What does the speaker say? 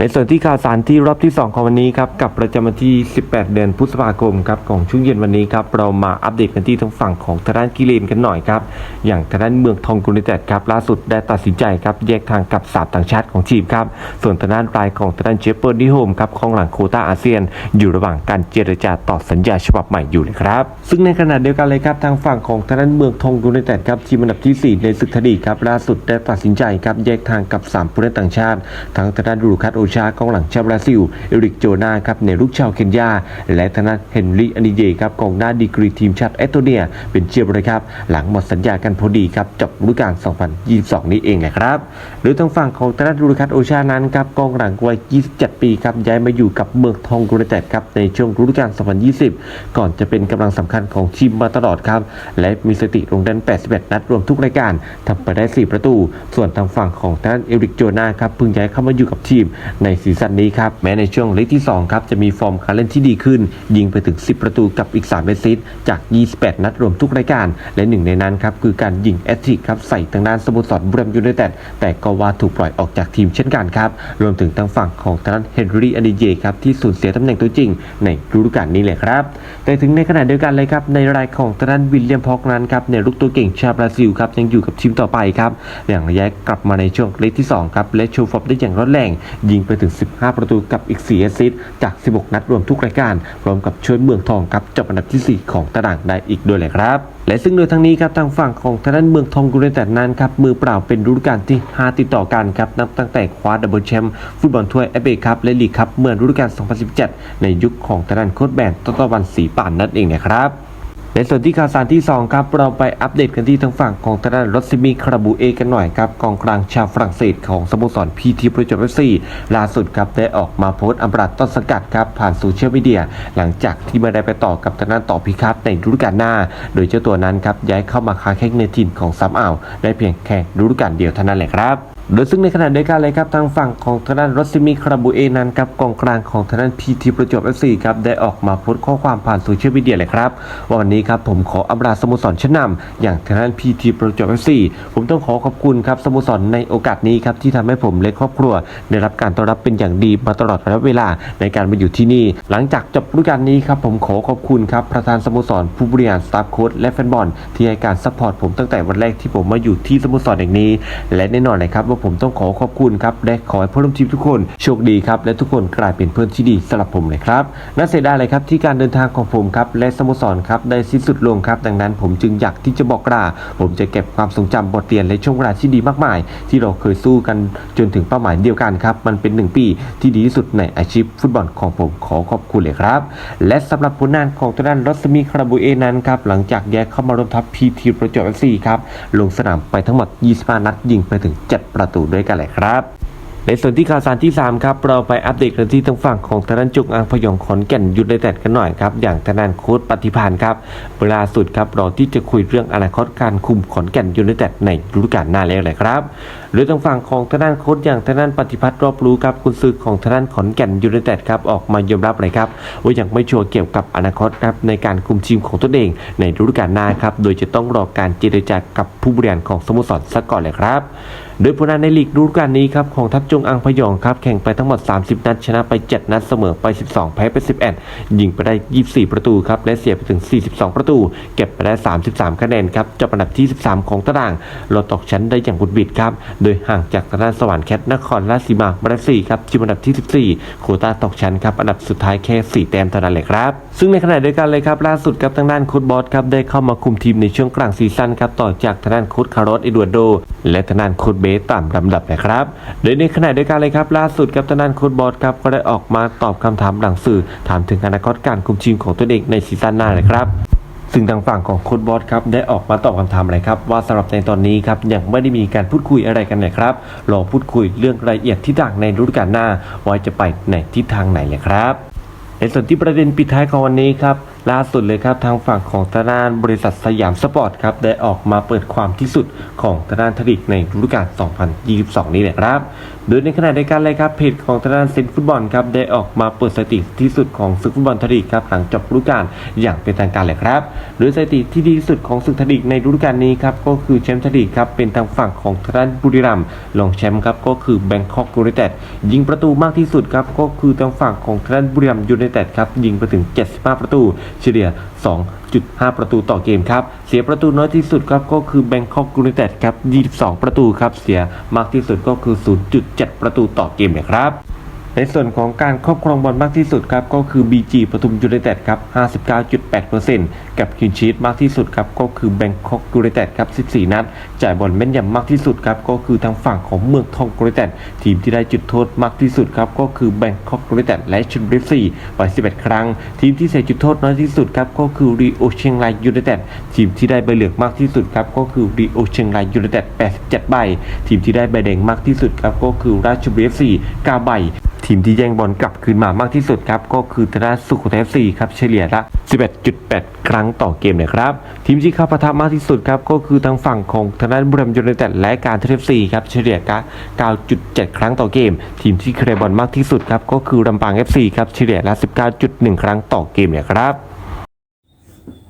ในส่วนที่ข่าวสารที่รอบที่ 2 ของวันนี้ครับกับประจำวันที่ 18 เดือนพฤษภาคมครับของช่วงเย็นวันนี้ครับเรามาอัปเดตกันที่ทางฝั่งของทางด้านกิเลนกันหน่อยครับอย่างทางด้านเมืองทองกุนิเต็ดครับล่าสุดได้ตัดสินใจครับแยกทางกับสามต่างชาติของทีมครับส่วนทางด้านรายของทางด้านเชฟเปิร์ดิโฮมครับของหลังโคต้าอาเซียน อยู่ระหว่างการเจรจาต่อสัญญาฉบับใหม่อยู่เลยครับซึ่งในขณะเดียวกันเลยครับทางฝั่งของทางด้านเมืองทองกุนิเต็ดครับทีมอันดับที่สี่ในศึกทดีครับล่าสุดได้ตัดสินใจครับแยกทางกับสามผู้เล่นต่างชาติทั้งทางด้านดูคัตโอชากองหลังชาวบราซิล เอริกโจนาครับในลูกชาวเคนยา และทางด้าเฮนรี่อานิเยครับกองหน้าดีกรีทีมชาติเอสโตเนีย เป็นเชียร์เลยครับ หลังหมดสัญญากันพอดีครับจบฤดูกาล 2022 นี้เองแหละครับ หรือทางฝั่งของทาด้านดูคัตโอชานั้นครับกองหลังวัย 27 ปีครับย้ายมาอยู่กับเมืองทองยูไนเต็ดครับในช่วงฤดูกาล 2020 ก่อนจะเป็นกำลังสำคัญของทีมมาตลอดครับ และมีสถิติลงเล่น 81 นัดรวมทุกรายการทำไปได้ 4 ประตู ส่วนทางฝั่งของทางด้านเอริกโจนาครับเพิ่งย้ายเข้ามาอยู่กับทีมในซีซั่นนี้ครับ แม้ในช่วงเล็กที่ 2 ครับ จะมีฟอร์มการเล่นที่ดีขึ้น ยิงไปถึง 10 ประตูกับอีก3เอสซิสต์จาก 28 นัดรวมทุกรายการ และหนึ่งในนั้นครับ คือการยิงแอตทริกครับ ใส่ทางด้านสโมสรบุรีรัมยูไนเต็ดแต่ก็ว่าถูกปล่อยออกจากทีมเช่นกันครับ รวมถึงทางฝั่งของทางด้านเฮนรี่อนิเยครับที่สูญเสียตำแหน่งตัวจริง ในฤดูกาลนี้เลยครับ แต่ถึงในขณะเดียวกันเลยครับในรายของทางด้านวิลเลียมพอกนั้นครับในลูกตัวเก่งชาวบราซิลครับยังอยู่กับทีมต่อไปครับอย่างระยะกลับมาในช่วงเล็กที่สองครับและโชว์ฟอร์มได้อย่างร้อนแรงยิงไปถึง 15 ประตูกับอีก 4 แอสซิสต์จาก 16 นัดรวมทุกรายการ พร้อมกับช่วยเมืองทองครับจบอันดับที่ 4 ของตารางได้อีกด้วยเลยครับและซึ่งโดยทั้งนี้ครับทางฝั่งของทางด้านเมืองทองยูไนเต็ดนั้นครับมือเปล่าเป็นฤดูกาลที่ 5 ติดต่อกันครับนับตั้งแต่คว้าดับเบิลแชมป์ฟุตบอลถ้วยเอฟเอคัพและลีกคัพเมื่อฤดูกาล 2017 ในยุคของทางด้านโค้ชแบนตตะวันสีป่านนั่นเองนะครับ ในส่วนที่ข่าวสารที่ 2 ครับ เราไปอัปเดตกันที่ทางฝั่งของทางด้านรถซิมีคาราบูเอกันหน่อยครับกองกลางชาวฝรั่งเศสของสโมสรพีทีประจวบเอฟซีล่าสุดครับได้ออกมาโพสต์อัมราต้นสกัดครับผ่านโซเชียลมีเดีย หลังจากที่ไม่ได้ไปต่อกับทางด้านต่อพิคัตในฤดูกาลหน้า โดยเจ้าตัวนั้นครับย้ายเข้ามาค้าแข่งในถิ่นของซัมอ่าวได้เพียงแค่ฤดูกาลเดียวเท่านั้นแหละครับ โดยซึ่งในขณะเดียวกันเลยครับทางฝั่งของทางด้านรสซิมีคาราบูเอนั้นครับกองกลางของทางด้านพีทีประจวบเอฟซีครับได้ออกมาโพสต์ข้อความผ่านโซเชียลมีเดียเลยครับว่าวันนี้ครับผมขออำลาสโมสรชั้นนำอย่างทางด้านพีทีประจวบเอฟซีผมต้องขอขอบคุณครับสโมสรในโอกาสนี้ครับที่ทำให้ผมและครอบครัว ได้รับการต้อนรับเป็นอย่างดีมาตลอดระยะเวลาในการมาอยู่ที่นี่ หลังจากจบฤดูกาลนี้ครับผมขอขอบคุณครับประธานสโมสรผู้บริหารสตาฟโค้ชและแฟนบอลที่ให้การซัพพอร์ตผมตั้งแต่วันแรกที่ผมมาอยู่ที่สโมสรแห่งนี้ และแน่นอนเลยครับว่าผมต้องขอขอบคุณครับและขอให้ผู้ร่วมทีมทุกคนโชคดีครับและทุกคนกลายเป็นเพื่อนที่ดีสำหรับผมเลยครับน่าเสียดายเลยครับที่การเดินทางของผมครับและสโมสรครับได้สิ้นสุดลงครับดังนั้นผมจึงอยากที่จะบอกลาผมจะเก็บความทรงจำบทเรียนและช่วงเวลาที่ดีมากมาย ที่เราเคยสู้กันจนถึงเป้าหมายเดียวกันครับมันเป็นหนึ่งปีที่ดีที่สุดในอาชีพฟุตบอลของผมขอขอบคุณเลยครับ และสำหรับผลงานของทางด้านรสมีคาราบูเอนั้นครับหลังจากแยกเข้ามาร่วมทัพพีทีประจวบเอฟซีครับลงสนามไปทั้งหมด 25 นัดยิงไปถึง 7 ประตูด้วยกันเลยครับในส่วนที่ข่าวสารที่ 3 ครับ เราไปอัปเดตกันที่ทางฝั่งของทางด้านจุกอังพยองขอนแก่นยุดไดแตดกันหน่อยครับ อย่างทางด้านโค้ชปฏิพานครับเวลาสุดครับเราที่จะคุยเรื่องอนาคตการคุมขอนแก่นยูไนเต็ดในฤดูกาลหน้าแล้วเลยครับ หรือทางฝั่งของทางด้านโค้ชอย่างทางด้านปฏิพัฒน์รอบรู้ครับคุณซื้อของทางด้านขอนแก่นยูไนเต็ดครับออกมายอมรับเลยครับว่ายังไม่ชัวร์เกี่ยวกับอนาคตครับในการคุมทีมของตนเองในฤดูกาลหน้าครับโดยจะต้องรอการเจรจากับผู้บริหารของสโมสรซะก่อนเลยครับ โดยผลงานในลีกฤดูกาลนี้ครับของทัพจงอังพยองครับ แข่งไปทั้งหมด 30 นัดชนะไป 7 นัดเสมอไป 12 แพ้ไป 11 ยิงไปได้ 24 ประตูครับและเสียไปถึง 42 ประตู เก็บไปได้ 33 คะแนนครับจบอันดับที่ 13 ของตารางลดตกชั้นได้อย่างบุดบิดครับ โดยห่างจากทางด้านสวรรค์แคทนครราชสีมาบรัสซีครับที่อันดับที่ 14 โควต้าตกชั้นครับอันดับสุดท้ายแค่ 4 แต้มเท่านั้นเลยครับ ซึ่งในขณะเดียวกันเลยครับล่าสุดครับทางด้านโค้ชบอสครับได้เข้ามาคุมทีมในช่วงกลางซีซั่นครับต่อจากทางด้านโค้ชคาร์ลอสเอดวาร์โด และทางด้านโค้ชเบสตามลำดับนะครับโดยในขณะเดียวกันเลยครับล่าสุดครับทางด้านโค้ชบอสครับก็ได้ออกมาตอบคำถามหลังสื่อ ถามถึงอนาคตการคุมทีมของตัวเองในซีซั่นหน้าเลยครับซึ่งทางฝั่งของโค้ชบอสครับได้ออกมาตอบคำถามเลยครับ ว่าสำหรับในตอนนี้ครับยังไม่ได้มีการพูดคุยอะไรกันเลยครับรอพูดคุยเรื่องรายละเอียดที่ต่างในฤดูกาลหน้าว่าจะไปในทิศทางไหนเลยครับ ในส่วนที่ประเด็นปิดท้ายของวันนี้ครับ ล่าสุดเลยครับทางฝั่งของทางด้านบริษัทสยามสปอร์ตครับได้ออกมาเปิดความที่สุดของทางด้านทลิกในฤดูกาล 2022 นี้นะครับ โดยในขณะเดียวกันเลยครับเพจของทางด้านเซนฟุตบอลครับได้ออกมาเปิดสถิติที่สุดของศึกฟุตบอลทลีกครับหลังจบฤดูกาลอย่างเป็นทางการเลยครับโดยสถิติที่ดีที่สุดของศึกทลีกในฤดูกาลนี้ครับก็คือแชมป์ทลีกครับเป็นทางฝั่งของทางด้านบุรีรัมย์รองแชมป์ครับก็คือแบงคอกยูไนเต็ดยิงประตูมากที่สุดครับก็คือทางฝั่งของทางด้านบุรีรัมย์ยูไนเต็ดครับยิงไปถึง 75 ประตูเฉลี่ย 2.5 ประตูต่อเกมครับ เสียประตูน้อยที่สุดครับก็คือแบงคอกยูไนเต็ดครับ 22 ประตูครับ เสียมากที่สุดก็คือ 0.7 ประตูต่อเกมนะครับ ในส่วนของการครอบครองบอลมากที่สุดครับก็คือ BG ปทุมยูไนเต็ดครับ 59.8%กับคินชีตมากที่สุดครับก็คือแบงคอกยูไนเต็ดครับ 14 นัด จ่ายบอลแม่นยำมากที่สุดครับก็คือทางฝั่งของเมืองทองยูไนเต็ดทีมที่ได้จุดโทษมากที่สุดครับก็คือแบงคอกยูไนเต็ดและชลบุรีซีไว้11 ครั้ง ทีมที่เสียจุดโทษน้อยที่สุดครับก็คือรีโอเชียงรายยูไนเต็ดทีมที่ได้ใบเหลืองมากที่สุดครับก็คือรีโอเชียงรายยูไนเต็ด 87 ใบ ทีมที่ได้ใบแดงมากที่สุดครับก็คือราชบุรีซี9ใบ ทีมที่แย่งบอลกลับคืนมามากที่สุดครับ ก็คือทนาสุโขทัยซีครับเฉลี่ยละ 11.8 ครั้งต่อเกมนะครับ ทีมที่เข้าปะทะมากที่สุดครับ ก็คือทางฝั่งของทางด้าบุรีรัมย์ยูไนเต็ดและการเทฟซีครับเฉลี่ยกะ9.7 ครั้งต่อเกม ทีมที่เคลียร์บอลมากที่สุดครับก็คือลำปางเทฟซีครับเฉลี่ยละ 19.1 ครั้งต่อเกมนะครับ